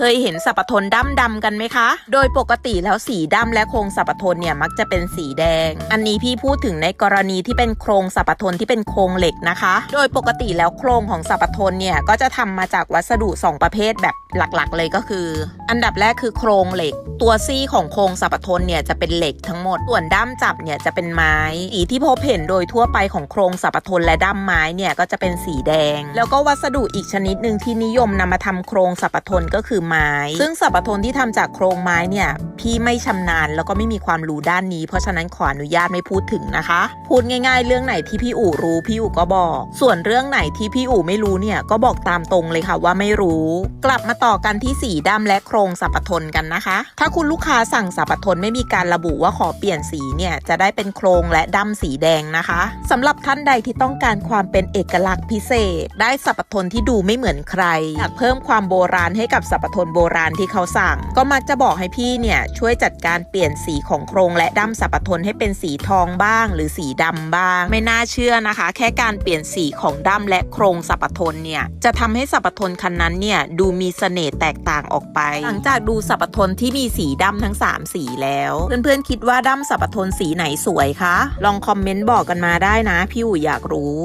เคยเห็นสัปทนด้ำดำกันไหมคะ โดยปกติแล้วสีด้ำและโครงสัปทนเนี่ยมักจะเป็นสีแดง อันนี้พี่พูดถึงในกรณีที่เป็นโครงสัปทนที่เป็นโครงเหล็กนะคะ โดยปกติแล้วโครงของสัปทนเนี่ยก็จะทำมาจากวัสดุ 2 ประเภทแบบหลักๆ เลยก็คือ อันดับแรกคือโครงเหล็ก ตัวซี่ของโครงสับปะทนเนี่ยจะเป็นเหล็กทั้งหมด ส่วนด้ามจับเนี่ยจะเป็นไม้สีที่พบเห็นโดยทั่วไปของโครงสับปะทนและด้ามไม้เนี่ยก็จะเป็นสีแดง แล้วก็วัสดุอีกชนิดหนึ่งที่นิยมนำมาทำโครงสับปะทนก็คือไม้ ซึ่งสับปะทนที่ทำจากโครงไม้เนี่ยพี่ไม่ชำนาญแล้วก็ไม่มีความรู้ด้านนี้ เพราะฉะนั้นขออนุญาตไม่พูดถึงนะคะ พูดง่ายๆ เรื่องไหนที่พี่อู๋รู้พี่อู๋ก็บอก ส่วนเรื่องไหนที่พี่อู๋ไม่รู้เนี่ยก็บอกตามตรงเลยค่ะว่าไม่รู้ กลับมาต่อกันที่สีดำและโครงสัปะทนกันนะคะ ถ้าคุณลูกค้าสั่งสัปะทนไม่มีการระบุว่าขอเปลี่ยนสีเนี่ยจะได้เป็นโครงและดำสีแดงนะคะสำหรับท่านใดที่ต้องการความเป็นเอกลักษณ์พิเศษ ได้สัปะทนที่ดูไม่เหมือนใครอยากเพิ่มความโบราณให้กับสัปะทนโบราณที่เขาสั่ง ก็มักจะบอกให้พี่เนี่ยช่วยจัดการเปลี่ยนสีของโครงและดำสัปะทนให้เป็นสีทองบ้าง หรือสีดำบ้าง ไม่น่าเชื่อนะคะ แค่การเปลี่ยนสีของดำและโครงสัปะทนเนี่ยจะทำให้สัปะทนคันนั้นเนี่ยดูมีเสน่ห์แตกต่างออกไป หลังจากดูสัปะทนที่มีสีดำทั้ง 3 สีแล้ว เพื่อนๆคิดว่าดำสัปะทนสีไหนสวยคะ ลองคอมเมนต์บอกกันมาได้นะ พี่อู๋อยากรู้